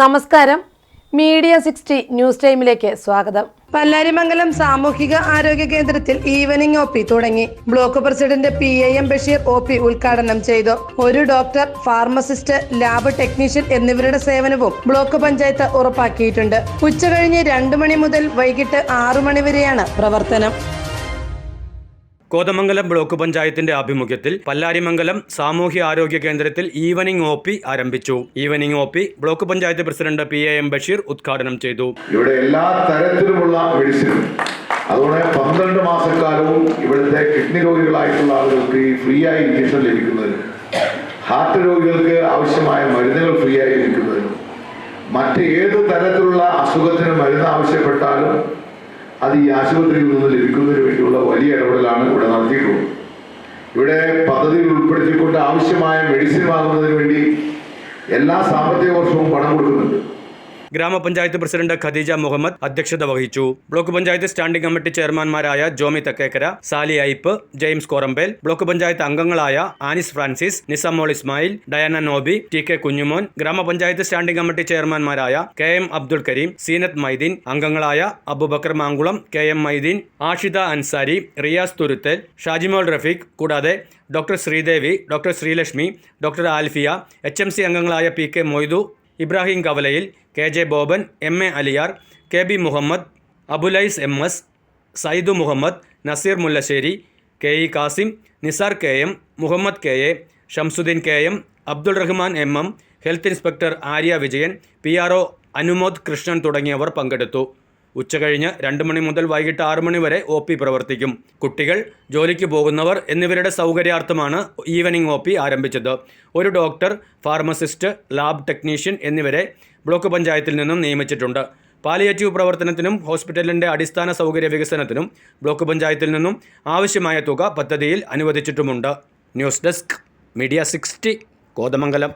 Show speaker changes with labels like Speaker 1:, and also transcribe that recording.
Speaker 1: നമസ്കാരം. Media sixty news ടൈമിലേക്ക് സ്വാഗതം. പല്ലാരിമംഗലം സാമൂഹിക ആരോഗ്യ കേന്ദ്രത്തിൽ ഈവനിംഗ് ഒ പി തുടങ്ങി. Block president P A M Basheer O P ഉദ്ഘാടനം ചെയ്തു. ഒരു ഡോക്ടർ ഫാർമസിസ്റ്റ് ലാബ് ടെക്നീഷ്യൻ എന്നിവരുടെ സേവനവും ബ്ലോക്ക് പഞ്ചായത്ത് ഉറപ്പാക്കിയിട്ടുണ്ട്. ഉച്ചകഴിഞ്ഞ് രണ്ടു മണി മുതൽ വൈകിട്ട് ആറു മണി വരെയാണ് പ്രവർത്തനം.
Speaker 2: കോതമംഗലം ബ്ലോക്ക് പഞ്ചായത്തിന്റെ ആഭിമുഖ്യത്തിൽ പല്ലാരിമംഗലം സാമൂഹ്യ ആരോഗ്യ കേന്ദ്രത്തിൽ ഈവനിംഗ് ഒ പി ആരംഭിച്ചു. Evening O P block panchayat president P A M Basheer ഉദ്ഘാടനം ചെയ്തു.
Speaker 3: ഇവിടെ എല്ലാ തരത്തിലുമുള്ള മെഡിസിൻ അതുകൊണ്ട് പന്ത്രണ്ട് മാസക്കാലവും ഇവിടുത്തെ കിഡ്നി രോഗികളായിട്ടുള്ള ആളുകൾക്ക് ഫ്രീ ആയി ഇഞ്ചക്ഷൻ ലഭിക്കുന്നതിന് ഹാർട്ട് രോഗികൾക്ക് ആവശ്യമായ മരുന്നുകൾ ഫ്രീ ആയി ലഭിക്കുന്നതിനും മറ്റ് ഏത് തരത്തിലുള്ള അസുഖത്തിന് മരുന്ന് ആവശ്യപ്പെട്ടാലും അത് ഈ ആശുപത്രിയിൽ നിന്ന് ലഭിക്കുന്നതിന് വേണ്ടിയുള്ള വലിയ ഇടപെടലാണ് ഇവിടെ നടത്തിയിട്ടുള്ളത്. ഇവിടെ പദ്ധതിയിൽ ഉൾപ്പെടുത്തിക്കൊണ്ട് ആവശ്യമായ മെഡിസിൻ വാങ്ങുന്നതിന് വേണ്ടി എല്ലാ സാമ്പത്തിക വർഷവും പണം കൊടുക്കുന്നുണ്ട്.
Speaker 2: ഗ്രാമപഞ്ചായത്ത് പ്രസിഡന്റ് ഖദീജ മുഹമ്മദ് അധ്യക്ഷത വഹിച്ചു. ബ്ലോക്ക് പഞ്ചായത്ത് സ്റ്റാൻഡിംഗ് കമ്മിറ്റി ചെയർമാൻമാരായ Jomy Thakkekkara Sally Ipe James Korambel block panchayat അംഗങ്ങളായ Anis Francis Nisamol Ismail Diana Noby T K Kunjumon ഗ്രാമപഞ്ചായത്ത് സ്റ്റാൻഡിംഗ് കമ്മിറ്റി ചെയർമാൻമാരായ കെ എം അബ്ദുൾ കരീം സീനത്ത് മൈദീൻ അംഗങ്ങളായ അബുബക്കർ മാങ്കുളം കെ എം മൈദീൻ ആഷിദ അൻസാരി റിയാസ് തുരുത്തൽ ഷാജിമോൾ റഫീഖ് കൂടാതെ doctor Sreedevi doctor Sreelakshmi doctor Alfiya H M C അംഗങ്ങളായ പി കെ മൊയ്തു ഇബ്രാഹിം കവലയിൽ K J Boban M A Aliyar K B Muhammad Abulais M S Saidu Muhammad Naseer Mullassery K E Kasim Nisar K M Muhammad K A Shamsuddin K M Abdul Rahman M M health inspector Arya Vijayan P R O Anumod Krishnan തുടങ്ങിയവർ പങ്കെടുത്തു. ഉച്ചകഴിഞ്ഞ് രണ്ട് മണി മുതൽ വൈകിട്ട് ആറ് മണി വരെ O P പ്രവർത്തിക്കും. കുട്ടികൾ ജോലിക്ക് പോകുന്നവർ എന്നിവരുടെ സൗകര്യാർത്ഥമാണ് ഈവനിംഗ് ഒ പി ആരംഭിച്ചത്. ഒരു ഡോക്ടർ ഫാർമസിസ്റ്റ് ലാബ് ടെക്നീഷ്യൻ എന്നിവരെ ബ്ലോക്ക് പഞ്ചായത്തിൽ നിന്നും നിയമിച്ചിട്ടുണ്ട്. പാലിയേറ്റീവ് പ്രവർത്തനത്തിനും ഹോസ്പിറ്റലിന്റെ അടിസ്ഥാന സൗകര്യ വികസനത്തിനും ബ്ലോക്ക് പഞ്ചായത്തിൽ നിന്നും ആവശ്യമായ തുക പദ്ധതിയിൽ അനുവദിച്ചിട്ടുമുണ്ട്. News desk media sixty Kothamangalam.